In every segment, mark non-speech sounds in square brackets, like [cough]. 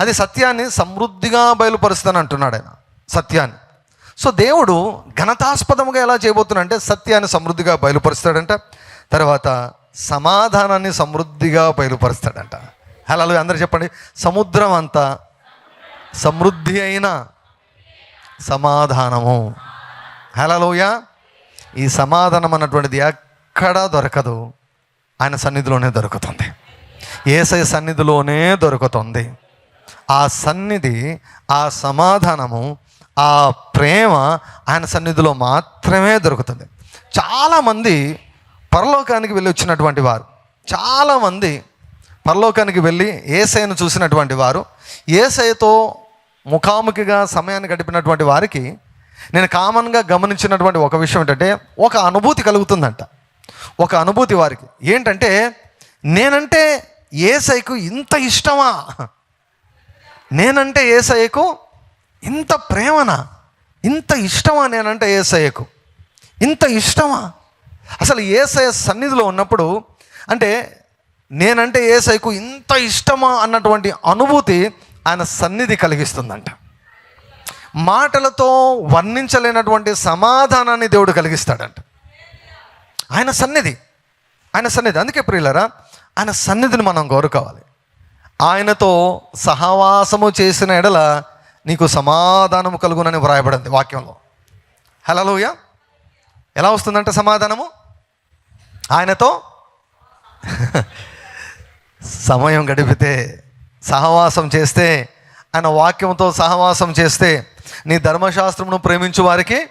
అది సత్యాన్ని సమృద్ధిగా బయలుపరుస్తాను అంటున్నాడు ఆయన సత్యాన్ని. సో దేవుడు ఘనతాస్పదముగా ఎలా చేయబోతున్నాడంటే సత్యాన్ని సమృద్ధిగా బయలుపరుస్తాడంట తర్వాత సమాధానాన్ని సమృద్ధిగా బయలుపరుస్తాడంట. అలా అందరూ చెప్పండి సముద్రం అంతా సమృద్ధి అయిన సమాధానము. హలోయ ఈ సమాధానం అన్నటువంటిది ఎక్కడా దొరకదు. ఆయన సన్నిధిలోనే దొరుకుతుంది. ఏసై సన్నిధిలోనే దొరుకుతుంది. ఆ సన్నిధి ఆ సమాధానము ఆ ప్రేమ ఆయన సన్నిధిలో మాత్రమే దొరుకుతుంది. చాలామంది పరలోకానికి వెళ్ళి వచ్చినటువంటి వారు చాలామంది పరలోకానికి వెళ్ళి ఏసైను చూసినటువంటి వారు ఏసైతో ముఖాముఖిగా సమయాన్ని గడిపినటువంటి వారికి నేను కామన్గా గమనించినటువంటి ఒక విషయం ఏంటంటే ఒక అనుభూతి కలుగుతుందంట. ఒక అనుభూతి వారికి. ఏంటంటే నేనంటే ఏసైకు ఇంత ఇష్టమా? నేనంటే ఏసయ్యకు ఇంత ప్రేమనా? ఇంత ఇష్టమా నేనంటే ఏసయ్యకు? ఇంత ఇష్టమా? అసలు ఏసయ సన్నిధిలో ఉన్నప్పుడు అంటే నేనంటే ఏసయ్యకు ఇంత ఇష్టమా అన్నటువంటి అనుభూతి ఆయన సన్నిధి కలిగిస్తుందంట. మాటలతో వర్ణించలేనటువంటి సమాధానాన్ని దేవుడు కలిగిస్తాడంట. ఆయన సన్నిధి. ఆయన సన్నిధి. అందుకే ప్రియులరా ఆయన సన్నిధిని మనం కోరుకోవాలి ఆయనతో సహవాసము చేసిన ఎడల నీకు సమాధానము కలుగునని వ్రాయబడింది వాక్యంలో. హలోయ ఎలా వస్తుందంటే సమాధానము? ఆయనతో సమయం గడిపితే సహవాసం చేస్తే ఆయన వాక్యంతో సహవాసం చేస్తే నీ ధర్మశాస్త్రమును ప్రేమించు వారికి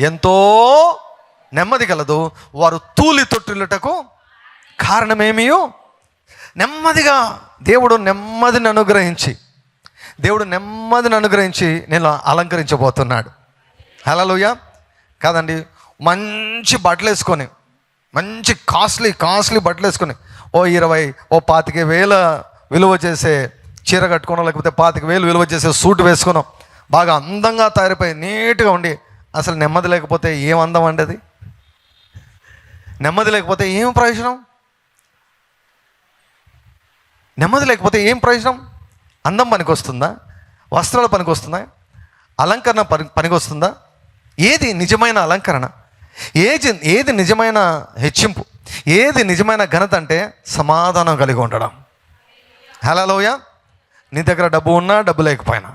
ఎంతో నెమ్మది కలదు. వారు తూలి తొట్టిల్లుటకు కారణమేమియో నెమ్మదిగా దేవుడు నెమ్మదిని అనుగ్రహించి దేవుడు నెమ్మదిని అనుగ్రహించి నేను అలంకరించబోతున్నాడు. హలోయ కాదండి మంచి బట్టలు వేసుకొని మంచి కాస్ట్లీ కాస్ట్లీ బట్టలు వేసుకొని ఓ ఇరవై ఓ పాతిక వేల విలువ చేసే చీర కట్టుకోనో లేకపోతే పాతిక వేలు విలువ చేసే సూట్ వేసుకున్నాం బాగా అందంగా తయారైపోయి నీట్గా ఉండి అసలు నెమ్మది లేకపోతే ఏం అందం అండి అది? నెమ్మది లేకపోతే ఏం ప్రయోజనం? నెమ్మది లేకపోతే ఏం ప్రయోజనం? అందం పనికి వస్తుందా వస్త్రాలు పనికి వస్తుందా అలంకరణ పని పనికి వస్తుందా ఏది నిజమైన అలంకరణ? ఏది ఏది నిజమైన హెచ్చింపు? ఏది నిజమైన ఘనత అంటే సమాధానం కలిగి ఉండడం. హలోయ నీ దగ్గర డబ్బు ఉన్నా డబ్బు లేకపోయినా.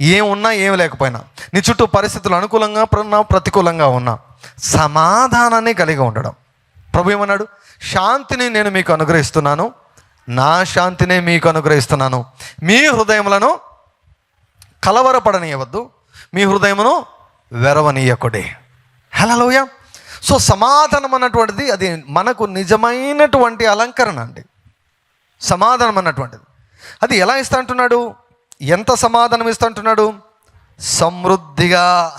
ఏం ఉన్నా ఏం లేకపోయినా. నీ చుట్టూ పరిస్థితులు అనుకూలంగా ఉన్నా ప్రతికూలంగా ఉన్నా సమాధానాన్ని కలిగి ఉండడం. ప్రభు ఏమన్నాడు? శాంతిని నేను మీకు అనుగ్రహిస్తున్నాను. నా శాంతినే మీకు అనుగ్రహిస్తున్నాను. మీ హృదయములను కలవరపడనీయవద్దు. మీ హృదయమును వెరవనీయకుడే. హలోయ సో సమాధానం అన్నటువంటిది అది మనకు నిజమైనటువంటి అలంకరణ అండి. సమాధానం అన్నటువంటిది అది ఎలా ఇస్తా అంటున్నాడు ఎంత సమాధానం ఇస్తా అంటున్నాడు సమృద్ధిగా.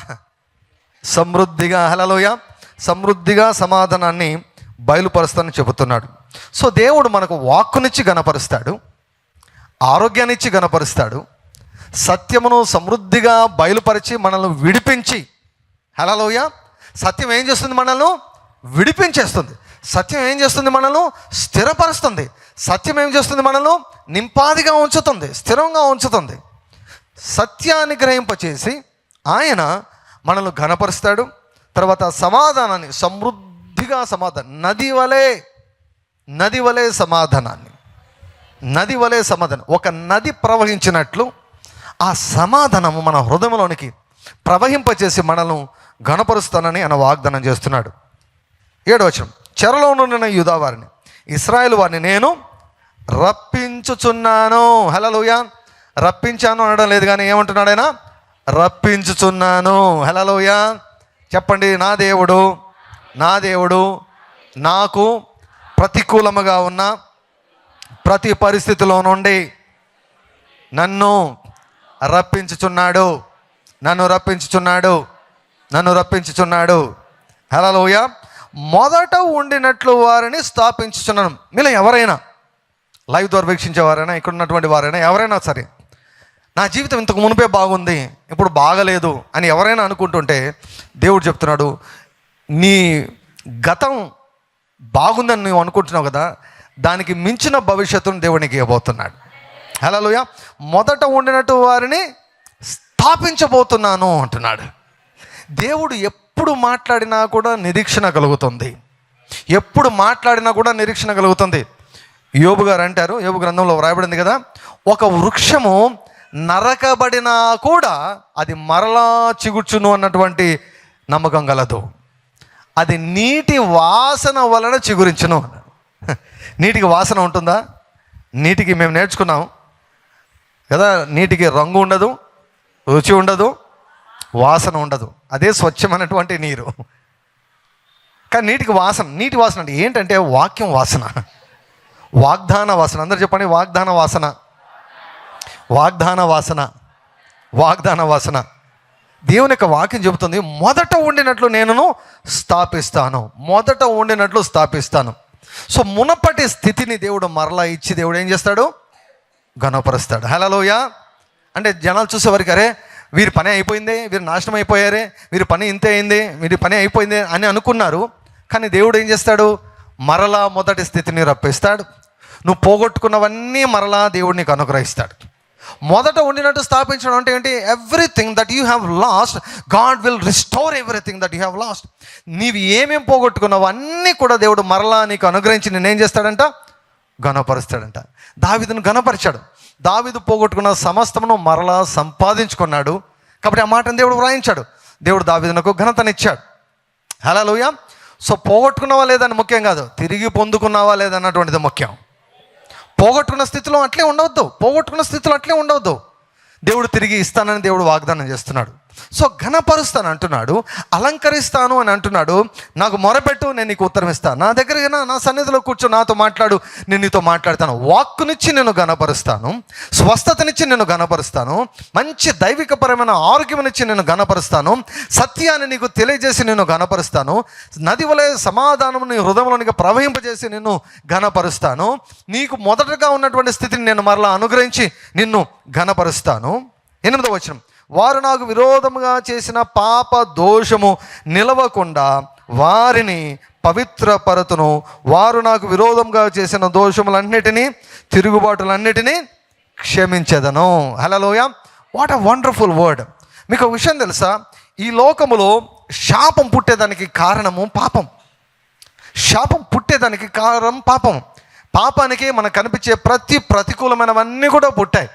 సమృద్ధిగా హలోయ సమృద్ధిగా సమాధానాన్ని బయలుపరుస్తానని చెబుతున్నాడు. సో దేవుడు మనకు వాక్కునిచ్చి గనపరుస్తాడు ఆరోగ్యాన్నిచ్చి గనపరుస్తాడు సత్యమును సమృద్ధిగా బయలుపరిచి మనల్ని విడిపించి హలోయ సత్యం ఏం చేస్తుంది మనల్ని విడిపించేస్తుంది. సత్యం ఏం చేస్తుంది మనల్ని స్థిరపరుస్తుంది. సత్యం ఏం చేస్తుంది మనల్ని నింపాదిగా ఉంచుతుంది స్థిరంగా ఉంచుతుంది. సత్యాన్ని గ్రహింపచేసి ఆయన మనల్ని ఘనపరుస్తాడు తర్వాత సమాధానాన్ని సమృద్ధి బుద్ధిగా సమాధానం. నది వలె నది వలె సమాధానాన్ని. నది వలె సమాధానం. ఒక నది ప్రవహించినట్లు ఆ సమాధానము మన హృదయంలోనికి ప్రవహింపచేసి మనల్ని గణపరుస్తానని ఆయన వాగ్దానం చేస్తున్నాడు. ఏడవచనం చెరలో ఉన్న యూదా వారిని ఇస్రాయేల్ వారిని నేను రప్పించుచున్నాను. హలలోయ రప్పించాను అనడం లేదు కానీ ఏమంటున్నాడు ఆయన? రప్పించుచున్నాను. హలలోయ చెప్పండి నా దేవుడు నా దేవుడు నాకు ప్రతికూలముగా ఉన్న ప్రతి పరిస్థితిలో నుండి నన్ను రప్పించుచున్నాడు. నన్ను రప్పించుచున్నాడు. నన్ను రప్పించుచున్నాడు. హలోయ మొదట ఉండినట్లు వారిని స్థాపించుచున్నాను. మీలో ఎవరైనా లైవ్ ద్వారా వీక్షించేవారైనా ఇక్కడ ఉన్నటువంటి వారైనా ఎవరైనా సరే నా జీవితం ఇంతకు మునిపే బాగుంది ఇప్పుడు బాగలేదు అని ఎవరైనా అనుకుంటుంటే దేవుడు చెప్తున్నాడు నీ గతం బాగుందని నువ్వు అనుకుంటున్నావు కదా దానికి మించిన భవిష్యత్తును దేవునికి ఇవ్వబోతున్నాడు. హలోయ మొదట ఉండినట్టు వారిని స్థాపించబోతున్నాను అంటున్నాడు. దేవుడు ఎప్పుడు మాట్లాడినా కూడా నిరీక్షణ కలుగుతుంది. ఎప్పుడు మాట్లాడినా కూడా నిరీక్షణ కలుగుతుంది. యోబు గారు అంటారు యోబు గ్రంథంలో వ్రాయబడింది కదా ఒక వృక్షము నరకబడినా కూడా అది మరలా చిగుర్చును అన్నటువంటి నమ్మకం గలదు. అది నీటి వాసన వలన చిగురించును. నీటికి వాసన ఉంటుందా? నీటికి మేము నేర్చుకున్నాం. కదా నీటికి రంగు ఉండదు రుచి ఉండదు వాసన ఉండదు. అదే స్వచ్ఛమైనటువంటి నీరు. కానీ నీటికి వాసన నీటి వాసన అంటే ఏంటంటే వాక్యం వాసన. వాగ్దాన వాసన. అందరు చెప్పండి వాగ్దాన వాసన. వాగ్దాన వాసన. వాగ్దాన వాసన. దేవుని యొక్క వాక్యం చెబుతుంది మొదట ఉండినట్లు నేను స్థాపిస్తాను. మొదట ఉండినట్లు స్థాపిస్తాను. సో మునపటి స్థితిని దేవుడు మరలా ఇచ్చి దేవుడు ఏం చేస్తాడు? ఘనపరుస్తాడు. హలోయ అంటే జనాలు చూసేవారికి అరే వీరి పని అయిపోయింది వీరు నాశనం అయిపోయారే వీరి పని ఇంతే అయింది వీరి పని అయిపోయింది అని అనుకున్నారు. కానీ దేవుడు ఏం చేస్తాడు? మరలా మొదటి స్థితిని రప్పిస్తాడు. నువ్వు పోగొట్టుకున్నవన్నీ మరలా దేవుడు నీకు అనుగ్రహిస్తాడు. మొదట ఉండినట్టు స్థాపించడం అంటే ఏంటి? Everything that you have lost God will restore everything that you have lost నీవు ఏమేం పోగొట్టుకున్నావు అన్నీ కూడా దేవుడు మరలా నీకు అనుగ్రహించి నేనేం చేస్తాడంట? ఘనపరుస్తాడంట. దావిదును ఘనపరిచాడు. దావిదు పోగొట్టుకున్న సమస్తమును మరలా సంపాదించుకున్నాడు. కాబట్టి ఆ మాటను దేవుడు వ్రాయించాడు. దేవుడు దావిదునకు ఘనతనిచ్చాడు. హలో లూయ సో పోగొట్టుకున్నావా లేదని ముఖ్యం కాదు. తిరిగి పొందుకున్నావా లేదన్నటువంటిది ముఖ్యం. పోగొట్టుకున్న స్థితిలో అట్లే ఉండవద్దు. పోగొట్టుకున్న స్థితిలో అట్లే ఉండవద్దు. దేవుడు తిరిగి ఇస్తానని దేవుడు వాగ్దానం చేస్తున్నాడు. సో ఘనపరుస్తాను అంటున్నాడు అలంకరిస్తాను అని అంటున్నాడు నాకు మొరపెట్టు నేను నీకు ఉత్తరం ఇస్తాను నా దగ్గర నా సన్నిధిలో కూర్చో నాతో మాట్లాడు నేను నీతో మాట్లాడతాను. వాక్కునిచ్చి నేను గనపరుస్తాను స్వస్థతనిచ్చి నేను ఘనపరుస్తాను మంచి దైవికపరమైన ఆరోగ్యమునిచ్చి నేను ఘనపరుస్తాను సత్యాన్ని నీకు తెలియజేసి నేను ఘనపరుస్తాను నది వలె సమాధానం నీ హృదయంలోనికి ప్రవహింపజేసి నిన్ను ఘనపరుస్తాను నీకు మొదటగా ఉన్నటువంటి స్థితిని నేను మరలా అనుగ్రహించి నిన్ను ఘనపరుస్తాను. ఎనిమిదో వచనం. వారు నాకు విరోధముగా చేసిన పాప దోషము నిలవకుండా వారిని పవిత్రపరతును. వారు నాకు విరోధంగా చేసిన దోషములన్నిటినీ తిరుగుబాటులన్నిటినీ క్షమించదను. హలోయ వాట్ అ వండర్ఫుల్ వర్డ్ మీకు ఒక విషయం తెలుసా? ఈ లోకములో శాపం పుట్టేదానికి కారణము పాపం. శాపం పుట్టేదానికి కారణం పాపం. పాపానికి మనకు కనిపించే ప్రతి ప్రతికూలమైనవన్నీ కూడా పుట్టాయి.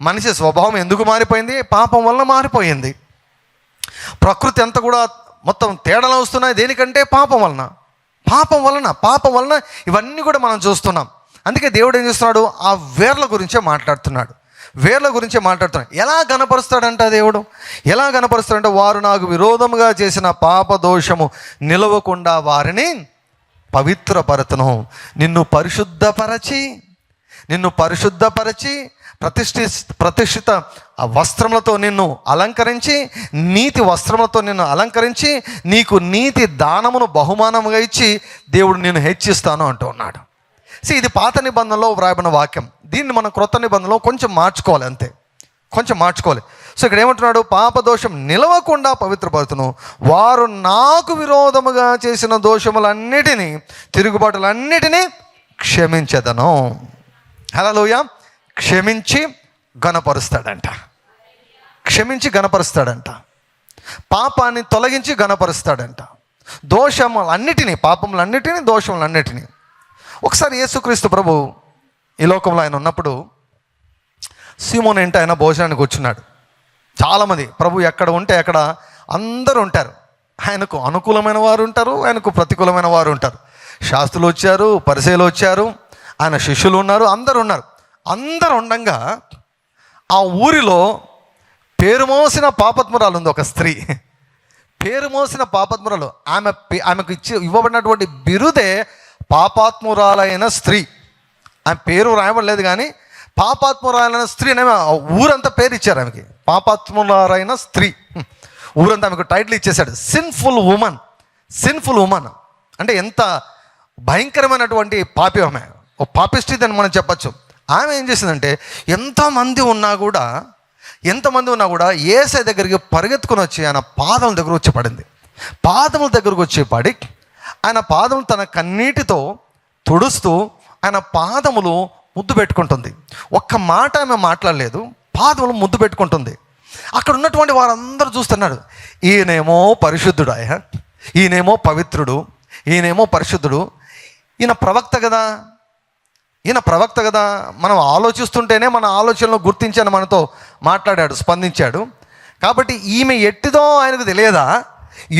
మనిషి స్వభావం ఎందుకు మారిపోయింది? పాపం వలన మారిపోయింది. ప్రకృతి అంతా కూడా మొత్తం తేడాలు వస్తున్నాయి. దేనికంటే పాపం వలన. పాపం వలన పాపం వలన ఇవన్నీ కూడా మనం చూస్తున్నాం. అందుకే దేవుడు ఏం చేస్తున్నాడు? ఆ వేర్ల గురించే మాట్లాడుతున్నాడు. వేర్ల గురించే మాట్లాడుతున్నాడు. ఎలా గనపరుస్తాడంట దేవుడు? ఎలా గనపరుస్తాడంటే వారు నాకు విరోధముగా చేసిన పాప దోషము నిలవకుండా వారిని పవిత్రపరతను నిన్ను పరిశుద్ధపరచి నిన్ను పరిశుద్ధపరచి ప్రతిష్ఠి ప్రతిష్ఠిత వస్త్రములతో నిన్ను అలంకరించి నీతి వస్త్రములతో నిన్ను అలంకరించి నీకు నీతి దానమును బహుమానముగా ఇచ్చి దేవుడు నేను హెచ్చిస్తాను అంటూ ఉన్నాడు. సో ఇది పాత నిబంధనలో వ్రాయబడిన వాక్యం. దీన్ని మనం క్రొత్త నిబంధనలో కొంచెం మార్చుకోవాలి అంతే. కొంచెం మార్చుకోవాలి. సో ఇక్కడ ఏమంటున్నాడు? పాపదోషం నిలవకుండా పవిత్రపరుతును వారు నాకు విరోధముగా చేసిన దోషములన్నిటినీ తిరుగుబాటులన్నిటినీ క్షమించదను. హలో క్షమించి గణపరుస్తాడంట క్షమించి గణపరుస్తాడంట పాపాన్ని తొలగించి గణపరుస్తాడంట దోషములన్నిటినీ పాపములన్నిటినీ దోషములన్నిటినీ. ఒకసారి యేసుక్రీస్తు ప్రభు ఈ లోకంలో ఆయన ఉన్నప్పుడు సీమోన్ ఏంటి ఆయన భోజనానికి వచ్చినాడు. చాలామంది ప్రభు ఎక్కడ ఉంటే అక్కడ అందరూ ఉంటారు. ఆయనకు అనుకూలమైన వారు ఉంటారు ఆయనకు ప్రతికూలమైన వారు ఉంటారు. శాస్త్రులు వచ్చారు పరిశీలు వచ్చారు ఆయన శిష్యులు ఉన్నారు అందరు ఉన్నారు. అందరు ఉండంగా ఆ ఊరిలో పేరు మోసిన పాపత్మురాలు ఉంది ఒక స్త్రీ. పేరు మోసిన పాపత్మురాలు ఆమె ఆమెకు ఇచ్చి ఇవ్వబడినటువంటి బిరుదే పాపాత్మురాలైన స్త్రీ. ఆమె పేరు రాయబడలేదు కానీ పాపాత్మురాలైన స్త్రీ అనే ఊరంతా పేరు ఇచ్చారు ఆమెకి. పాపాత్మురాలైన స్త్రీ. ఊరంతా ఆమెకు టైటిల్ ఇచ్చేశాడు. సిన్ఫుల్ ఉమెన్ సిన్ఫుల్ ఉమెన్ అంటే ఎంత భయంకరమైనటువంటి పాపి ఆమె. ఓ పాపిస్ట్రీ అని మనం చెప్పచ్చు. ఆమె ఏం చేసిందంటే ఎంతమంది ఉన్నా కూడా ఎంతమంది ఉన్నా కూడా ఏసై దగ్గరికి పరిగెత్తుకుని వచ్చి ఆయన పాదముల దగ్గర వచ్చి పడింది. పాదముల దగ్గరకు వచ్చి పడి ఆయన పాదములు తన కన్నీటితో తుడుస్తూ ఆయన పాదములు ముద్దు పెట్టుకుంటుంది. ఒక్క మాట ఆమె మాట్లాడలేదు పాదములు ముద్దు పెట్టుకుంటుంది. అక్కడ ఉన్నటువంటి వారందరూ చూస్తున్నాడు ఈయనేమో పరిశుద్ధుడు ఆయన ఈయనేమో పవిత్రుడు ఈయనేమో పరిశుద్ధుడు ఈయన ప్రవక్త కదా? ఈయన ప్రవక్త కదా మనం ఆలోచిస్తుంటేనే మన ఆలోచనలు గుర్తించాను మనతో మాట్లాడాడు స్పందించాడు. కాబట్టి ఈమె ఎట్టిదో ఆయనకు తెలియదా?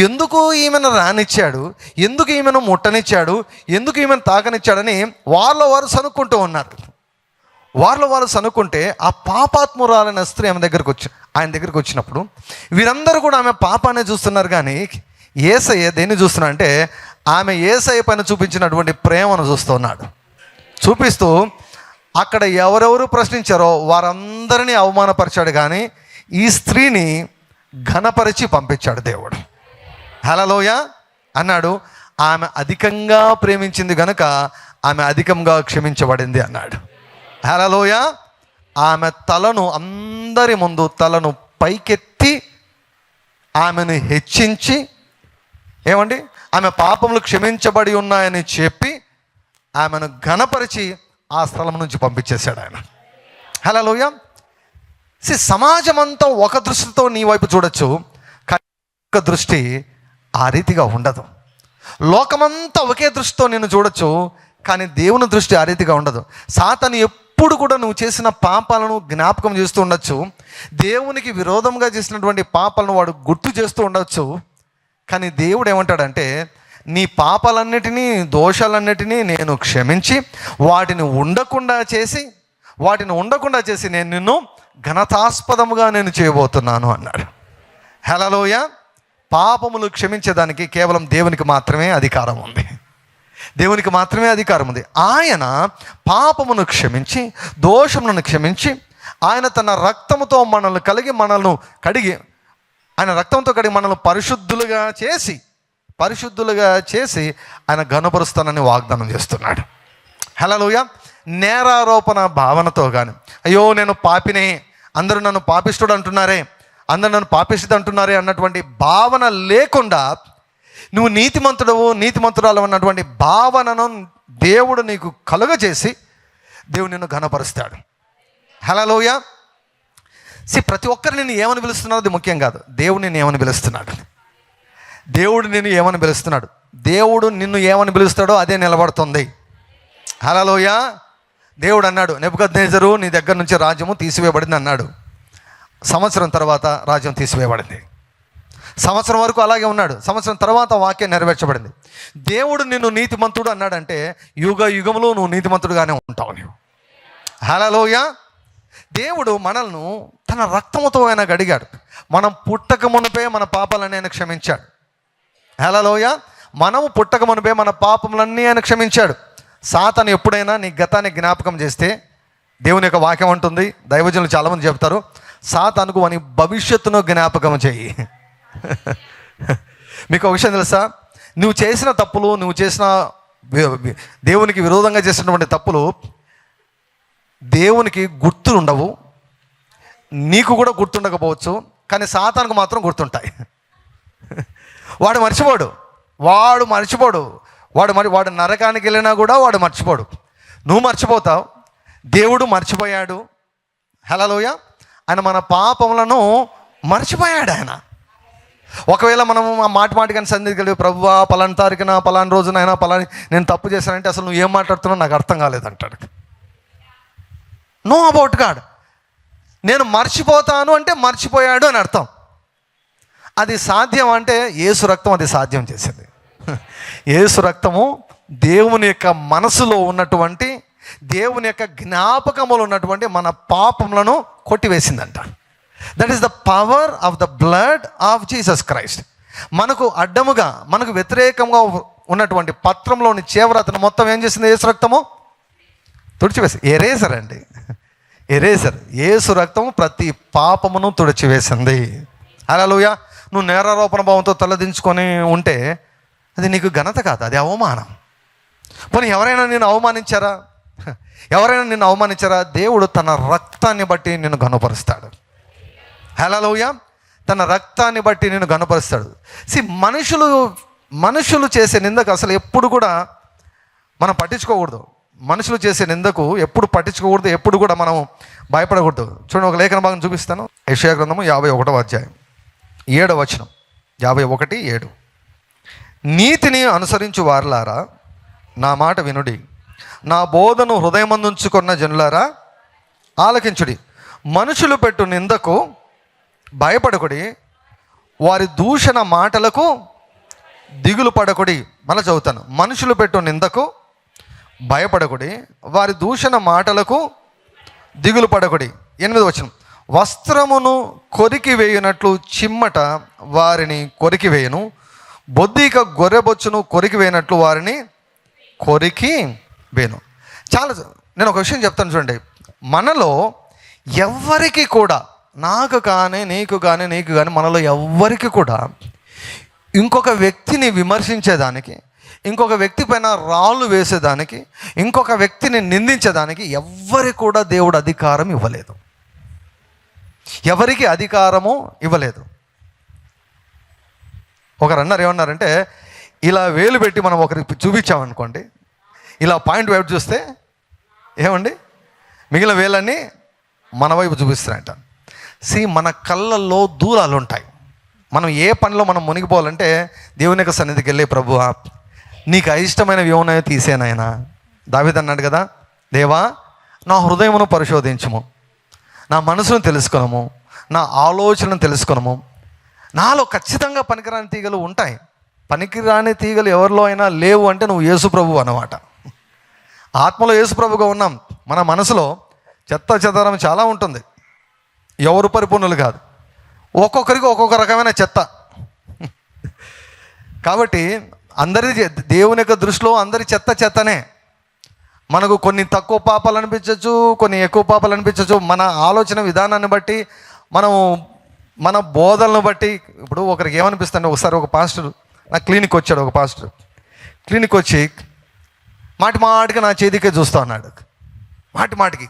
ఎందుకు ఈమెను రానిచ్చాడు? ఎందుకు ఈమెను ముట్టనిచ్చాడు? ఎందుకు ఈమెను తాకనిచ్చాడని వాళ్ళ వారు సనుక్కుంటూ ఉన్నారు. వారిలో వాళ్ళు సనుక్కుంటే ఆ పాపాత్మురాలైన స్త్రీ ఆమె దగ్గరకు వచ్చి ఆయన దగ్గరికి వచ్చినప్పుడు వీరందరూ కూడా ఆమె పాపాన్ని చూస్తున్నారు కానీ ఏసయ్య దేన్ని చూస్తున్నా అంటే ఆమె ఏసయ్య పైన చూపించినటువంటి ప్రేమను చూస్తున్నాడు చూపిస్తూ అక్కడ ఎవరెవరు ప్రశ్నించారో వారందరినీ అవమానపరిచాడు కానీ ఈ స్త్రీని ఘనపరిచి పంపించాడు దేవుడు. హలలోయ అన్నాడు ఆమె అధికంగా ప్రేమించింది గనుక ఆమె అధికంగా క్షమించబడింది అన్నాడు. హలలోయ ఆమె తలను అందరి ముందు తలను పైకెత్తి ఆమెను హెచ్చించి ఏమండి? ఆమె పాపములు క్షమించబడి ఉన్నాయని చెప్పి ఆమెను ఘనపరిచి ఆ స్థలం నుంచి పంపించేశాడు ఆయన. హలోయ సి సమాజం అంతా ఒక దృష్టితో నీ వైపు చూడొచ్చు కానీ ఒక దృష్టి ఆ రీతిగా ఉండదు. లోకమంతా ఒకే దృష్టితో నేను చూడొచ్చు కానీ దేవుని దృష్టి ఆ రీతిగా ఉండదు. సాతను ఎప్పుడు కూడా నువ్వు చేసిన పాపాలను జ్ఞాపకం చేస్తూ ఉండొచ్చు. దేవునికి విరోధంగా చేసినటువంటి పాపాలను వాడు గుర్తు చేస్తూ ఉండొచ్చు. కానీ దేవుడు ఏమంటాడంటే నీ పాపాలన్నిటినీ దోషాలన్నిటినీ నేను క్షమించి వాటిని ఉండకుండా చేసి వాటిని ఉండకుండా చేసి నేను నిన్ను ఘనతాస్పదముగా నేను చేయబోతున్నాను అన్నాడు. హలలోయ పాపములు క్షమించేదానికి కేవలం దేవునికి మాత్రమే అధికారం ఉంది. దేవునికి మాత్రమే అధికారం ఉంది. ఆయన పాపమును క్షమించి దోషములను క్షమించి ఆయన తన రక్తముతో మనల్ని కలిగి మనల్ని కడిగి ఆయన రక్తంతో కడిగి మనల్ని పరిశుద్ధులుగా చేసి పరిశుద్ధులుగా చేసి ఆయన ఘనపరుస్తానని వాగ్దానం చేస్తున్నాడు. హలోయ నేరారోపణ భావనతో కానీ అయ్యో నేను పాపినే అందరూ నన్ను పాపిస్తుడు అంటున్నారే అందరూ నన్ను పాపిస్తుంది అంటున్నారే అన్నటువంటి భావన లేకుండా నువ్వు నీతిమంతుడవు నీతిమంతురాలు అన్నటువంటి భావనను దేవుడు నీకు కలుగజేసి దేవుడు నిన్ను ఘనపరుస్తాడు. హలోయ సి ప్రతి ఒక్కరు నేను ఏమని పిలుస్తున్నారో అది ముఖ్యం కాదు. దేవుడు నేను ఏమని పిలుస్తున్నాడు? దేవుడు నిన్ను ఏమని పిలుస్తున్నాడు? దేవుడు నిన్ను ఏమని పిలుస్తాడో అదే నిలబడుతుంది. హలోయ దేవుడు అన్నాడు నెప్పుకద్నేజరు నీ దగ్గర నుంచి రాజ్యము తీసివేయబడింది అన్నాడు. సంవత్సరం తర్వాత రాజ్యం తీసివేయబడింది. సంవత్సరం వరకు అలాగే ఉన్నాడు. సంవత్సరం తర్వాత వాక్యం నెరవేర్చబడింది. దేవుడు నిన్ను నీతిమంతుడు అన్నాడంటే యుగ యుగంలో నువ్వు నీతిమంతుడుగానే ఉంటావు నీవు. హలోయ దేవుడు మనల్ని తన రక్తముతో ఆయన గడిగాడు. మనం పుట్టక మునిపే మన పాపాలన్నీ ఆయన క్షమించాడు. హలోయ మనము పుట్టక మునిపే మన పాపములన్నీ ఆయన క్షమించాడు. సాతను ఎప్పుడైనా నీ గతాన్ని జ్ఞాపకం చేస్తే దేవుని యొక్క వాక్యం ఉంటుంది దైవజనులు చాలామంది చెప్తారు సాతానుకు వాని భవిష్యత్తును జ్ఞాపకం చెయ్యి [laughs] మీకు ఒక విషయం తెలుసా? నువ్వు చేసిన తప్పులు నువ్వు చేసిన దేవునికి విరోధంగా చేసినటువంటి తప్పులు దేవునికి గుర్తులు ఉండవు నీకు కూడా గుర్తుండకపోవచ్చు కానీ సాతానికి మాత్రం గుర్తుంటాయి. [laughs] వాడు మర్చిపోడు. వాడు మర్చిపోడు. వాడు మరి వాడు నరకానికి వెళ్ళినా కూడా వాడు మర్చిపోడు. నువ్వు మర్చిపోతావు. దేవుడు మర్చిపోయాడు. హలోయ ఆయన మన పాపములను మర్చిపోయాడు ఆయన. ఒకవేళ మనం ఆ మాట మాటికని సంధికి వెళ్ళి ప్రభువా పలాని తారీఖున పలాని రోజునైనా పలాని నేను తప్పు చేశానంటే అసలు నువ్వు ఏం మాట్లాడుతున్నావు నాకు అర్థం కాలేదంటాడు. నో అబౌట్ గాడ్ నేను మర్చిపోతాను అంటే మర్చిపోయాడు అని అర్థం. అది సాధ్యం అంటే ఏసు రక్తం అది సాధ్యం చేసింది. ఏసు [laughs] రక్తము దేవుని యొక్క మనసులో ఉన్నటువంటి దేవుని యొక్క జ్ఞాపకములు ఉన్నటువంటి మన పాపములను కొట్టివేసిందంట. That is the power of the blood of Jesus Christ మనకు అడ్డముగా మనకు వ్యతిరేకంగా ఉన్నటువంటి పత్రంలోని చేవరతను మొత్తం ఏం చేసింది ఏసు రక్తము? తుడిచివేసి ఎరేసర్ అండి. [laughs] ఎరేసర్ ఏసు రక్తము ప్రతి పాపమును తుడిచివేసింది. అలలుయ నువ్వు నేరారోపణ భావంతో తలదించుకొని ఉంటే అది నీకు ఘనత కాదు అది అవమానం. పోనీ ఎవరైనా నేను అవమానించారా? ఎవరైనా నిన్ను అవమానించారా? దేవుడు తన రక్తాన్ని బట్టి నిన్ను గనపరుస్తాడు హలోయ తన రక్తాన్ని బట్టి నేను గనపరుస్తాడు సి మనుషులు మనుషులు చేసే నిందకు అసలు ఎప్పుడు కూడా మనం పట్టించుకోకూడదు. మనుషులు చేసే నిందకు ఎప్పుడు పట్టించుకోకూడదు ఎప్పుడు కూడా మనం భయపడకూడదు. చూడండి ఒక లేఖన భాగం చూపిస్తాను. యెషయా గ్రంథము యాభై ఒకటో అధ్యాయం. ఏడవ వచనం. యాభై ఒకటి ఏడు. నీతిని అనుసరించు వారలారా నా మాట వినుడి. నా బోధను హృదయమందుంచుకున్న జనులారా ఆలకించుడి. మనుషులు పెట్టు నిందకు భయపడకుడి. వారి దూషణ మాటలకు దిగులు పడకుడి. మళ్ళీ చదువుతాను. మనుషులు పెట్టు నిందకు భయపడకుడి. వారి దూషణ మాటలకు దిగులు పడకుడి. ఎనిమిది వచనం. వస్త్రమును కొరికి వేయునట్లు చిమ్మట వారిని కొరికి వేయను. బొద్దిక గొర్రెబొచ్చును కొరికి వేయనట్లు వారిని కొరికి వేయను. చాలా నేను ఒక విషయం చెప్తాను చూడండి. మనలో ఎవరికి కూడా నాకు కానీ నీకు కానీ నీకు కానీ మనలో ఎవ్వరికి కూడా ఇంకొక వ్యక్తిని విమర్శించేదానికి ఇంకొక వ్యక్తి పైన రాళ్ళు వేసేదానికి ఇంకొక వ్యక్తిని నిందించేదానికి ఎవ్వరికి కూడా దేవుడు అధికారం ఇవ్వలేదు. ఎవరికి అధికారము ఇవ్వలేదు. ఒకరు అన్నారు ఏమన్నారంటే ఇలా వేలు పెట్టి మనం ఒకరికి చూపించామనుకోండి ఇలా పాయింట్ వైపు చూస్తే ఏమండి? మిగిలిన వేలన్నీ మన వైపు చూపిస్తారంట సి మన కళ్ళల్లో దూరాలు ఉంటాయి మనం ఏ పనిలో మనం మునిగిపోవాలంటే దేవుని యొక్క సన్నిధికి వెళ్ళే ప్రభు నీకు అయిష్టమైనవి ఏమున్నాయో తీసేనాయన దావిద్ అన్నాడు కదా దేవా నా హృదయమును పరిశోధించము. నా మనసును తెలుసుకునము నా ఆలోచనను తెలుసుకునము. నాలో ఖచ్చితంగా పనికిరాని తీగలు ఉంటాయి. పనికిరాని తీగలు ఎవరిలో అయినా లేవు అంటే నువ్వు యేసుప్రభు అనమాట అన్నమాట. ఆత్మలో యేసుప్రభుగా ఉన్నాం. మన మనసులో చెత్త చెదరం చాలా ఉంటుంది. ఎవరు పరిపూర్ణులు కాదు. ఒక్కొక్కరికి ఒక్కొక్క రకమైన చెత్త. [laughs] కాబట్టి అందరి దేవుని యొక్క దృష్టిలో అందరి చెత్త చెత్తనే. మనకు కొన్ని తక్కువ పాపాలు అనిపించవచ్చు కొన్ని ఎక్కువ పాపాలు అనిపించవచ్చు మన ఆలోచన విధానాన్ని బట్టి మనం మన బోధలను బట్టి ఇప్పుడు ఒకరికి ఏమనిపిస్తుంది ఒకసారి ఒక పాస్టర్ నా క్లినిక్ వచ్చాడు ఒక పాస్టర్. క్లినిక్ వచ్చి మాటి మాటికి నా చేతికే చూస్తా ఉన్నాడు. మాటి మాటికి.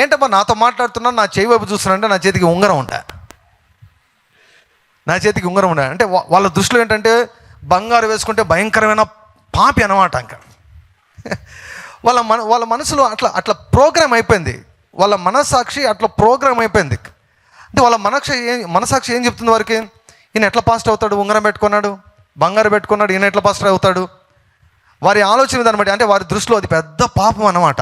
ఏంటమ్మా నాతో మాట్లాడుతున్నాను నా చేయి వైపు చూస్తున్నానంటే నా చేతికి ఉంగరం ఉంటా నా చేతికి ఉంగరం ఉండా అంటే వాళ్ళ దృష్టిలో ఏంటంటే బంగారు వేసుకుంటే భయంకరమైన పాపి అనమాట ఇంకా. వాళ్ళ మన వాళ్ళ మనసులో అట్లా అట్లా ప్రోగ్రామ్ అయిపోయింది. వాళ్ళ మనస్సాక్షి అట్లా ప్రోగ్రామ్ అయిపోయింది. అంటే వాళ్ళ మనక్ష ఏం మనసాక్షి ఏం చెప్తుంది వారికి? ఈయన ఎట్లా పాస్టర్ అవుతాడు? ఉంగరం పెట్టుకున్నాడు? బంగారు పెట్టుకున్నాడు? ఈయన ఎట్లా పాస్టర్ అవుతాడు? వారి ఆలోచన విధానం బట్టి అంటే వారి దృష్టిలో అది పెద్ద పాపం అన్నమాట.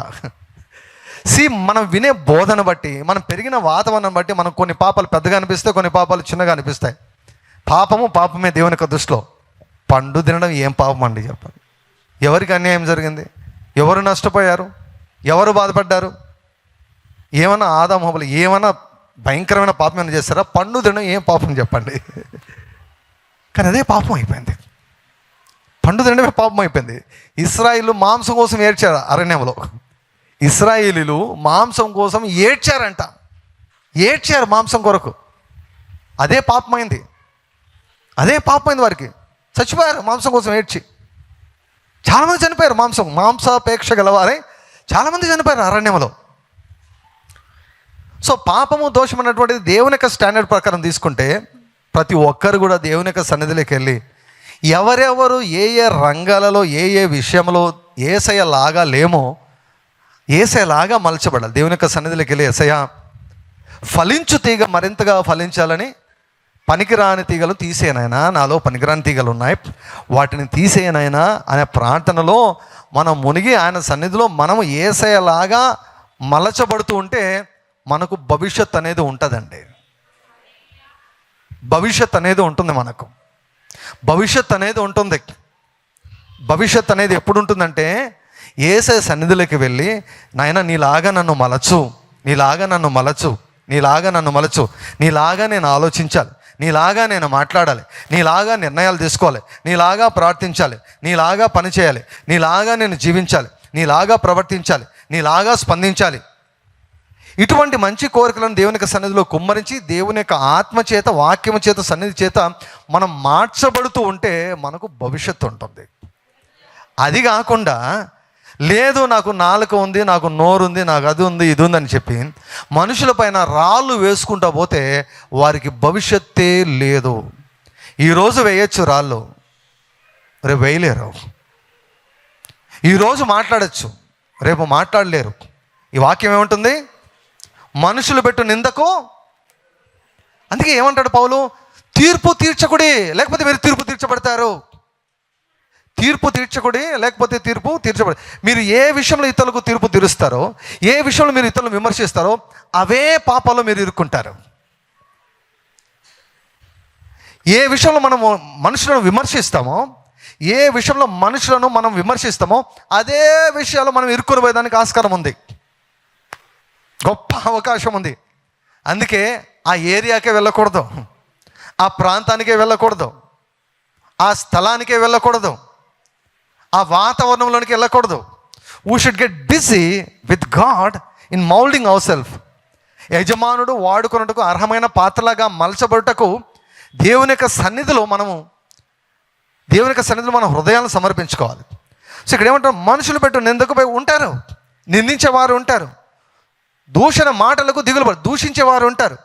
సి మనం వినే బోధన బట్టి మనం పెరిగిన వాతావరణం బట్టి మనకు కొన్ని పాపాలు పెద్దగా అనిపిస్తాయి కొన్ని పాపాలు చిన్నగా అనిపిస్తాయి. పాపము పాపమే దేవుని యొక్క దృష్టిలో. పండు తినడం ఏం పాపం అండి చెప్పండి. ఎవరికి అన్యాయం జరిగింది? ఎవరు నష్టపోయారు? ఎవరు బాధపడ్డారు? ఏమన్నా ఆదామోబులు ఏమైనా భయంకరమైన పాపం ఏమైనా చేస్తారా పండు తినడం ఏం పాపం చెప్పండి. కానీ అదే పాపం అయిపోయింది. పండు తినడమే పాపం అయిపోయింది. ఇస్రాయిల్ మాంసం కోసం ఏడ్చారు అరణ్యంలో. ఇస్రాయిలీలు మాంసం కోసం ఏడ్చారంట. ఏడ్చారు మాంసం కొరకు. అదే పాపమైంది. అదే పాపమైంది వారికి. చచ్చిపోయారు మాంసం కోసం ఏడ్చి. చాలామంది చనిపోయారు మాంసం మాంసాపేక్ష గలవారే. చాలామంది చనిపోయారు అరణ్యంలో సో పాపము దోషం అన్నటువంటిది దేవుని యొక్క స్టాండర్డ్ ప్రకారం తీసుకుంటే ప్రతి ఒక్కరు కూడా దేవుని యొక్క సన్నిధిలోకి వెళ్ళి ఎవరెవరు ఏ ఏ రంగాలలో ఏ ఏ విషయంలో ఏసయ లాగా లేమో ఏసయలాగా మలచబడాలి. దేవుని యొక్క సన్నిధిలోకి వెళ్ళి ఏసయ ఫలించు తీగ మరింతగా ఫలించాలని పనికిరాని తీగలు తీసేనైనా నాలో పనికిరాని తీగలు ఉన్నాయి. వాటిని తీసేయనైనా అనే ప్రార్థనలో మనం మునిగి ఆయన సన్నిధిలో మనం ఏసేలాగా మలచబడుతూ ఉంటే మనకు భవిష్యత్ అనేది ఉంటుందండి. భవిష్యత్ అనేది ఉంటుంది మనకు. భవిష్యత్ అనేది ఉంటుంది. భవిష్యత్ అనేది ఎప్పుడు ఉంటుందంటే ఏసే సన్నిధిలోకి వెళ్ళి నాయన నీలాగా నన్ను మలచు. నీలాగా నన్ను మలచు. నీలాగా నన్ను మలచు. నీలాగా నేను ఆలోచించాలి. నీలాగా నేను మాట్లాడాలి నీలాగా నిర్ణయాలు తీసుకోవాలి నీలాగా ప్రార్థించాలి నీలాగా పనిచేయాలి నీలాగా నేను జీవించాలి నీలాగా ప్రవర్తించాలి నీలాగా స్పందించాలి. ఇటువంటి మంచి కోరికలను దేవుని యొక్క సన్నిధిలో కుమ్మరించి దేవుని యొక్క ఆత్మ చేత వాక్యము చేత సన్నిధి చేత మనం మార్చబడుతూ ఉంటే మనకు భవిష్యత్తు ఉంటుంది. అది కాకుండా లేదు నాకు నాలుక ఉంది నాకు నోరు ఉంది నాకు అది ఉంది ఇది ఉందని చెప్పి మనుషులపైన రాళ్ళు వేసుకుంటా పోతే వారికి భవిష్యత్తే లేదు. ఈరోజు వేయచ్చు రాళ్ళు. రేపు వేయలేరు. ఈరోజు మాట్లాడచ్చు. రేపు మాట్లాడలేరు. ఈ వాక్యం ఏముంటుంది? మనుషులు పెట్టు నిందకు. అందుకే ఏమంటాడు పౌలు? తీర్పు తీర్చకుడి. లేకపోతే మీరు తీర్పు తీర్చబడతారు. తీర్పు తీర్చకుడి లేకపోతే తీర్పు తీర్చబడి మీరు ఏ విషయంలో ఇతరులకు తీర్పు తీరుస్తారో ఏ విషయంలో మీరు ఇతరులను విమర్శిస్తారో అవే పాపాలు మీరు ఇరుక్కుంటారు. ఏ విషయంలో మనము మనుషులను విమర్శిస్తామో ఏ విషయంలో మనుషులను మనం విమర్శిస్తామో అదే విషయాలు మనం ఇరుక్కుని పోయేదానికి ఆస్కారం ఉంది. గొప్ప అవకాశం ఉంది. అందుకే ఆ ఏరియాకే వెళ్ళకూడదు. ఆ ప్రాంతానికే వెళ్ళకూడదు. ఆ స్థలానికే వెళ్ళకూడదు. ఆ వాతావరణంలోనికి వెళ్ళకూడదు. We should get busy with God in moulding our self యజమానుడు వాడుకున్నట్టుకు అర్హమైన పాత్రలాగా మలచబడుటకు దేవుని యొక్క సన్నిధిలో మనము దేవుని యొక్క సన్నిధిలో మన హృదయాలను సమర్పించుకోవాలి. సో ఇక్కడ ఏమంటారు? మనుషులు పెట్టు నిందకుపై ఉంటారు. నిందించేవారు ఉంటారు. దూషణ మాటలకు దిగులు పడు దూషించేవారు ఉంటారు.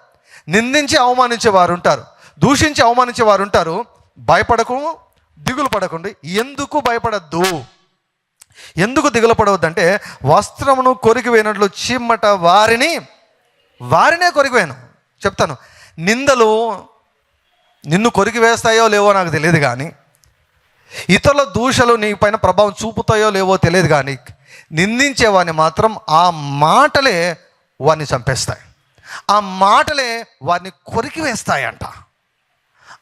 నిందించి అవమానించేవారు ఉంటారు. దూషించి అవమానించేవారు ఉంటారు. భయపడకు దిగులు పడకండి ఎందుకు భయపడద్దు? ఎందుకు దిగులు పడవద్దంటే వస్త్రమును కొరికివేనట్లు చిమ్మట వారిని వారినే కొరికివేను చెప్తాను నిందలు నిన్ను కొరికి వేస్తాయో లేవో నాకు తెలియదు కానీ ఇతరుల దూషలు నీ పైన ప్రభావం చూపుతాయో లేవో తెలియదు కానీ నిందించేవాడిని మాత్రం ఆ మాటలే వాడిని చంపేస్తాయి. ఆ మాటలే వారిని కొరికి వేస్తాయంట.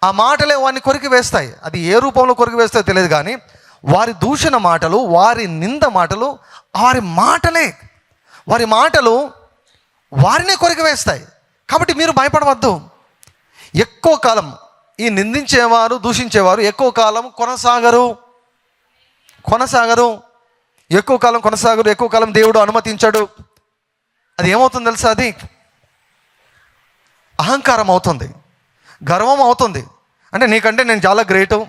ఆ మాటలే వారిని కొరికి వేస్తాయి. అది ఏ రూపంలో కొరికి వేస్తాయో తెలియదు కానీ వారి దూషణ మాటలు వారి నింద మాటలు వారి మాటలే. వారి మాటలు వారినే కొరికి వేస్తాయి. కాబట్టి మీరు భయపడవద్దు. ఎక్కువ కాలం ఈ నిందించేవారు దూషించేవారు ఎక్కువ కాలం కొనసాగరు. కొనసాగరు. ఎక్కువ కాలం కొనసాగరు ఎక్కువ కాలం దేవుడు అనుమతించాడు. అది ఏమవుతుంది తెలుసా అది? అహంకారం అవుతుంది. గర్వం అవుతుంది. అంటే నీకంటే నేను చాలా గ్రేటు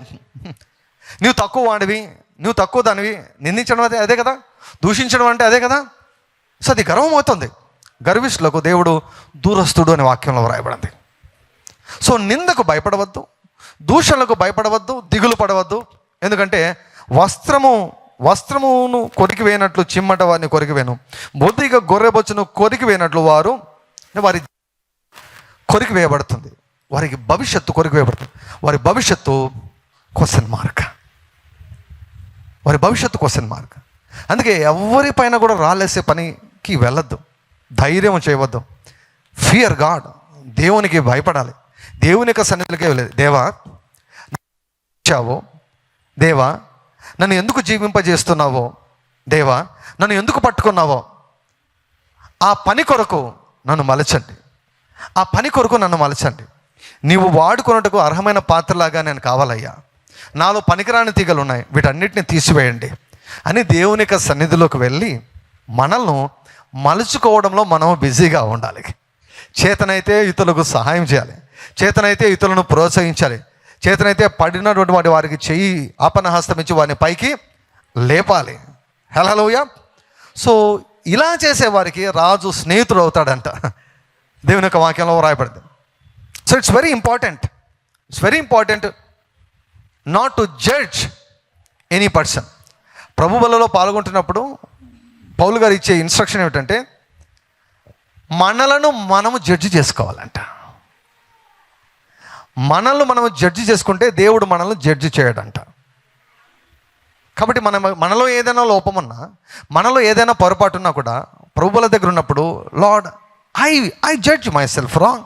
నువ్వు తక్కువ వాడివి నువ్వు తక్కువ దానివి. నిందించడం అదే అదే కదా? దూషించడం అంటే అదే కదా? సో అది గర్వం అవుతుంది. గర్విష్ఠులకు దేవుడు దూరస్తుడు అనే వాక్యంలో వ్రాయబడింది. సో నిందకు భయపడవద్దు దూషణలకు భయపడవద్దు దిగులు పడవద్దు. ఎందుకంటే వస్త్రము వస్త్రమును కొరికి వేయనట్లు చిమ్మట వారిని కొరికి వేను బొద్దిగా గొర్రెబొచ్చును కొరికి వేయనట్లు వారు వారి కొరికి వేయబడుతుంది. వారికి భవిష్యత్తు కొరకు వేయబడుతుంది వారి భవిష్యత్తు క్వశ్చన్ మార్క్ వారి భవిష్యత్తు క్వశ్చన్ మార్క్ అందుకే ఎవరి పైన కూడా రాలేసే పనికి వెళ్ళొద్దు. ధైర్యం చేయవద్దు. ఫియర్ గాడ్ దేవునికి భయపడాలి. దేవుని యొక్క సన్నిధికే వెళ్ళేది దేవా ఇచ్చావో దేవా నన్ను ఎందుకు జీవింపజేస్తున్నావో? దేవా నన్ను ఎందుకు పట్టుకున్నావో? ఆ పని కొరకు నన్ను మలచండి. ఆ పని కొరకు నన్ను మలచండి. నీవు వాడుకున్నట్టుకు అర్హమైన పాత్రలాగా నేను కావాలయ్యా. నాలో పనికిరాని తీగలు ఉన్నాయి వీటన్నిటిని తీసివేయండి. అని దేవుని యొక్క సన్నిధిలోకి వెళ్ళి మనల్ని మలుచుకోవడంలో మనం బిజీగా ఉండాలి. చేతనైతే ఇతరులకు సహాయం చేయాలి. చేతనైతే ఇతరులను ప్రోత్సహించాలి. చేతనైతే పడినటువంటి వాటి వారికి చెయ్యి ఆపనహస్తం ఇచ్చి వారిని పైకి లేపాలి. హలోయ సో ఇలా చేసే వారికి రాజు స్నేహితుడు అవుతాడంట. దేవుని యొక్క వాక్యంలో రాయబడింది. So it's very important it's very important not to judge any person ప్రభువులలో పాల్గొంటున్నప్పుడు పౌలు గారు ఇచ్చే ఇన్స్ట్రక్షన్ ఏమిటంటే మనలను మనము జడ్జి చేసుకోవాలంట. మనల్ని మనం జడ్జి చేసుకుంటే దేవుడు మనల్ని జడ్జి చేయడంట. కాబట్టి మన మనలో ఏదైనా లోపం మనలో ఏదైనా పొరపాటు ఉన్నా కూడా ప్రభువుల దగ్గర ఉన్నప్పుడు Lord I I judge my self wrong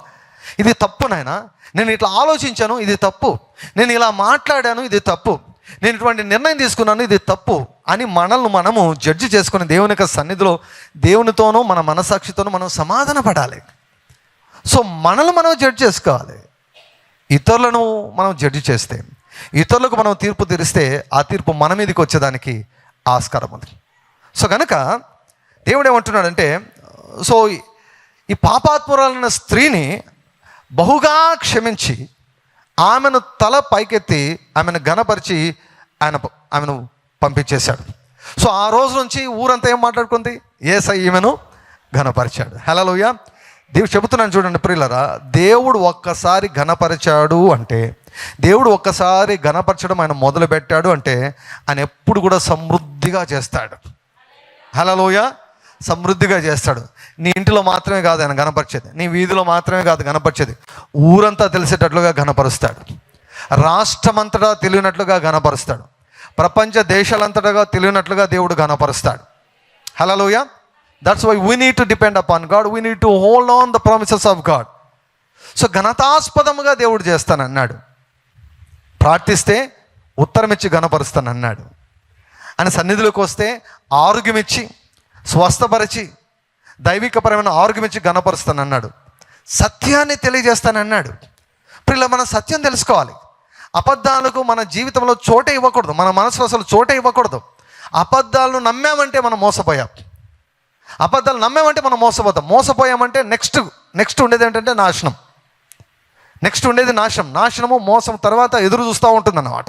ఇది తప్పు నాయన. నేను ఇట్లా ఆలోచించాను ఇది తప్పు. నేను ఇలా మాట్లాడాను ఇది తప్పు. నేను ఇటువంటి నిర్ణయం తీసుకున్నాను ఇది తప్పు అని మనల్ని మనము జడ్జి చేసుకుని దేవుని యొక్క సన్నిధిలో దేవునితోనూ మన మనసాక్షితోనూ మనం సమాధాన పడాలి. సో మనల్ని మనం జడ్జి చేసుకోవాలి. ఇతరులను మనం జడ్జి చేస్తే ఇతరులకు మనం తీర్పు తీరిస్తే ఆ తీర్పు మన మీదకి వచ్చేదానికి ఆస్కారం ఉంది. సో కనుక దేవుడు ఏమంటున్నాడంటే సో ఈ పాపాత్మురాలైన స్త్రీని బహుగా క్షమించి ఆమెను తల పైకెత్తి ఆమెను ఘనపరిచి ఆయన ఆమెను పంపించేశాడు. సో ఆ రోజు నుంచి ఊరంతా ఏం మాట్లాడుకుంది? ఏసై ఈమెను ఘనపరిచాడు. హలోయ దేవుడు చెబుతున్నాను చూడండి ప్రియులరా దేవుడు ఒక్కసారి ఘనపరిచాడు అంటే దేవుడు ఒక్కసారి ఘనపరచడం ఆయన మొదలుపెట్టాడు అంటే ఆయన ఎప్పుడు కూడా సమృద్ధిగా చేస్తాడు. హలోయ సమృద్ధిగా చేస్తాడు. నీ ఇంటిలో మాత్రమే కాదు ఆయన గణపరిచేది నీ వీధిలో మాత్రమే కాదు గణపరిచేది ఊరంతా తెలిసేటట్లుగా గణపరుస్తాడు రాష్ట్రమంతటా తెలియనట్లుగా గణపరుస్తాడు ప్రపంచ దేశాలంతటగా తెలియనట్లుగా దేవుడు గణపరుస్తాడు హలోయ that's why we need to depend upon God we need to hold on the promises of God so ఘనతాస్పదముగా దేవుడు చేస్తానన్నాడు. ప్రార్థిస్తే ఉత్తరమిచ్చి గణపరుస్తానన్నాడు ఆయన సన్నిధిలోకి వస్తే ఆరోగ్యం ఇచ్చి స్వస్థపరిచి దైవికపరమైన ఆరోగ్యం ఇచ్చి గణపరుస్తానన్నాడు. సత్యాన్ని తెలియజేస్తానన్నాడు. ఇప్పుడు ఇలా మనం సత్యం తెలుసుకోవాలి. అబద్ధాలకు మన జీవితంలో చోటే ఇవ్వకూడదు. మన మనసులో అసలు చోటే ఇవ్వకూడదు. అబద్ధాలను నమ్మామంటే మనం మోసపోయాం. అబద్ధాలు నమ్మామంటే మనం మోసపోతాం. మోసపోయామంటే నెక్స్ట్ నెక్స్ట్ ఉండేది ఏంటంటే నాశనం. నెక్స్ట్ ఉండేది నాశనం. నాశనము మోసం తర్వాత ఎదురు చూస్తూ ఉంటుందన్నమాట.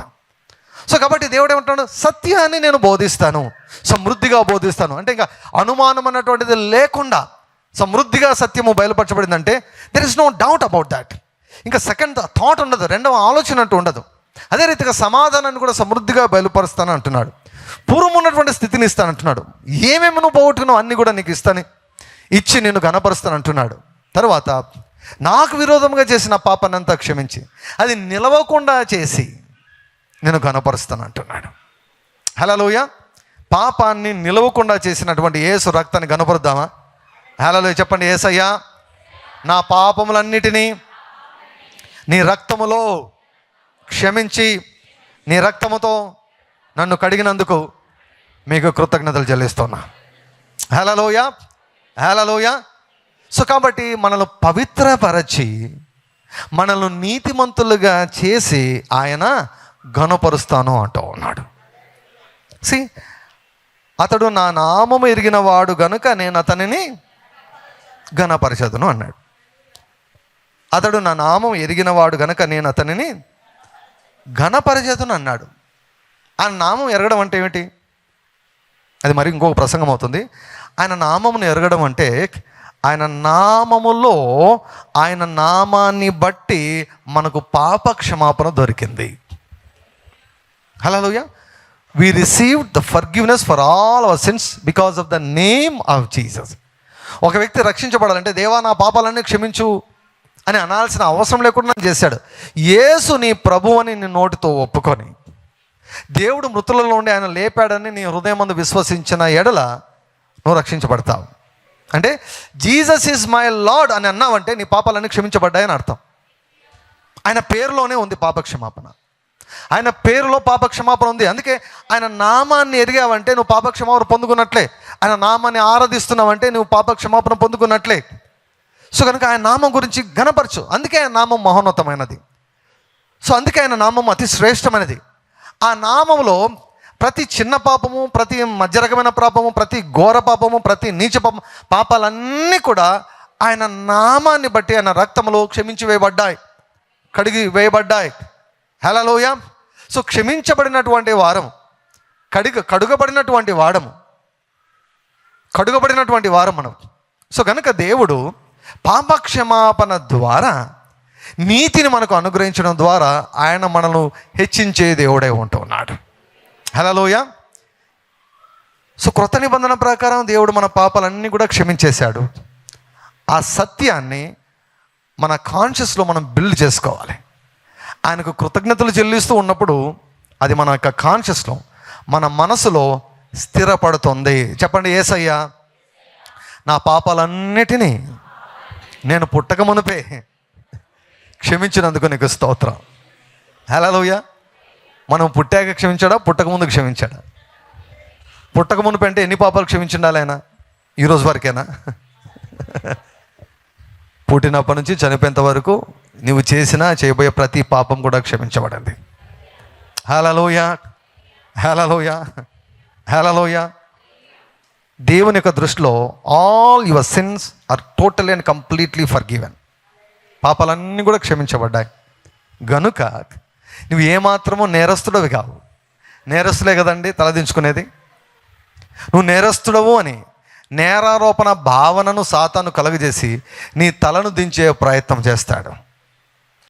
సో కాబట్టి దేవుడు ఏమంటాడు? సత్యాన్ని నేను బోధిస్తాను. సమృద్ధిగా బోధిస్తాను. అంటే ఇంకా అనుమానం అన్నటువంటిది లేకుండా సమృద్ధిగా సత్యము బయలుపరచబడిందంటే there is no doubt about that ఇంకా సెకండ్ థాట్ ఉండదు. రెండవ ఆలోచన అంటూ ఉండదు. అదే రీతిగా సమాధానాన్ని కూడా సమృద్ధిగా బయలుపరుస్తాను అంటున్నాడు. పూర్వం ఉన్నటువంటి స్థితిని ఇస్తాను అంటున్నాడు. ఏమేమి నువ్వు పోగొట్టుకున్నావు అన్నీ కూడా నీకు ఇస్తాను. ఇచ్చి నేను గణపరుస్తాను అంటున్నాడు. తర్వాత నాకు విరోధంగా చేసిన పాపనంతా క్షమించి. అది నిలవకుండా చేసి నేను కనపరుస్తాను అంటున్నాడు. హలోయ పాపాన్ని నిలవకుండా చేసినటువంటి ఏసు రక్తాన్ని కనపరుద్దామా? హలోయ చెప్పండి ఏసయ్యా నా పాపములన్నిటినీ నీ రక్తములో క్షమించి నీ రక్తముతో నన్ను కడిగినందుకు మీకు కృతజ్ఞతలు చెల్లిస్తున్నా. హలోయ హలోయ సో కాబట్టి మనల్ని పవిత్రపరచి మనల్ని నీతిమంతులుగా చేసి ఆయన ఘనపరుస్తాను అంటూ ఉన్నాడు. సి అతడు నా నామము ఎరిగిన వాడు గనుక నేను అతనిని ఘనపరచదును అన్నాడు. అతడు నా నామం ఎరిగిన వాడు గనుక నేను అతనిని ఘనపరచదును అన్నాడు. ఆ నామం ఎరగడం అంటే ఏమిటి? అది మరి ఇంకొక ప్రసంగం అవుతుంది. ఆయన నామమును ఎరగడం అంటే ఆయన నామములో ఆయన నామాన్ని బట్టి మనకు పాప క్షమాపణ దొరికింది. హలోయ we receive the forgiveness for all our sins because of the name of Jesus ఒక వ్యక్తి రక్షించబడాలంటే దేవా నా పాపాలన్నీ క్షమించు అని అనాల్సిన అవసరం లేకుండా చేశాడు. యేసు నీ ప్రభు అని నీ నోటితో ఒప్పుకొని దేవుడు మృతులలో ఉండి ఆయన లేపాడని నీ హృదయం మందు విశ్వసించిన ఎడల నువ్వు రక్షించబడతావు. అంటే జీసస్ ఈజ్ మై లార్డ్ అని అన్నావంటే నీ పాపాలన్నీ క్షమించబడ్డాయని అర్థం. ఆయన పేరులోనే ఉంది పాప క్షమాపణ ఆయన పేరులో పాపక్షమాపణ ఉంది. అందుకే ఆయన నామాన్ని ఎరిగావంటే నువ్వు పాపక్షమాపణ పొందుకున్నట్లే. ఆయన నామాన్ని ఆరాధిస్తున్నావంటే నువ్వు పాపక్షమాపణ పొందుకున్నట్లే. సో కనుక ఆయన నామం గురించి గనపరచు అందుకే ఆయన నామం మహోన్నతమైనది. సో అందుకే ఆయన నామం అతి శ్రేష్టమైనది. ఆ నామంలో ప్రతి చిన్న పాపము ప్రతి మధ్య రకమైన పాపము ప్రతి ఘోర పాపము ప్రతి నీచ పాపం పాపాలన్నీ కూడా ఆయన నామాన్ని బట్టి ఆయన రక్తంలో క్షమించి వేయబడ్డాయి. కడిగి వేయబడ్డాయి. హలోయ సో క్షమించబడినటువంటి వారం కడుగ కడుగబడినటువంటి వాడము కడుగబడినటువంటి వారం మనం. సో కనుక దేవుడు పాపక్షమాపణ ద్వారా నీతిని మనకు అనుగ్రహించడం ద్వారా ఆయన మనను హెచ్చించే దేవుడే ఉంటున్నాడు హలోయ సో క్రొత్త నిబంధన ప్రకారం దేవుడు మన పాపాలన్నీ కూడా క్షమించేశాడు. ఆ సత్యాన్ని మన కాన్షియస్లో మనం బిల్డ్ చేసుకోవాలి. ఆయనకు కృతజ్ఞతలు చెల్లిస్తూ ఉన్నప్పుడు అది మన యొక్క కాన్షియస్లో మన మనసులో స్థిరపడుతుంది. చెప్పండి ఏసయ్యా నా పాపాలన్నిటినీ నేను పుట్టక మునిపే క్షమించినందుకు నీకు స్తోత్రం. హలోయ మనం పుట్టాక క్షమించాడా? పుట్టక ముందు క్షమించాడా? పుట్టక మునుపు అంటే ఎన్ని పాపాలు క్షమించిండాలి ఆయన? ఈరోజు వరకేనా? పుట్టినప్పటి నుంచి చనిపోయేంత వరకు నువ్వు చేసిన చేయబోయే ప్రతి పాపం కూడా క్షమించబడింది. హలలోయ హలలోయ హలలోయ దేవుని యొక్క దృష్టిలో all your sins are totally and completely forgiven పాపాలన్నీ కూడా క్షమించబడ్డాయి. గనుక నువ్వు ఏమాత్రమో నేరస్తుడవి కావు. నేరస్తులే కదండి తలదించుకునేది? నువ్వు నేరస్తుడవు అని నేరారోపణ భావనను సాతాను కలుగజేసి నీ తలను దించే ప్రయత్నం చేస్తాడు.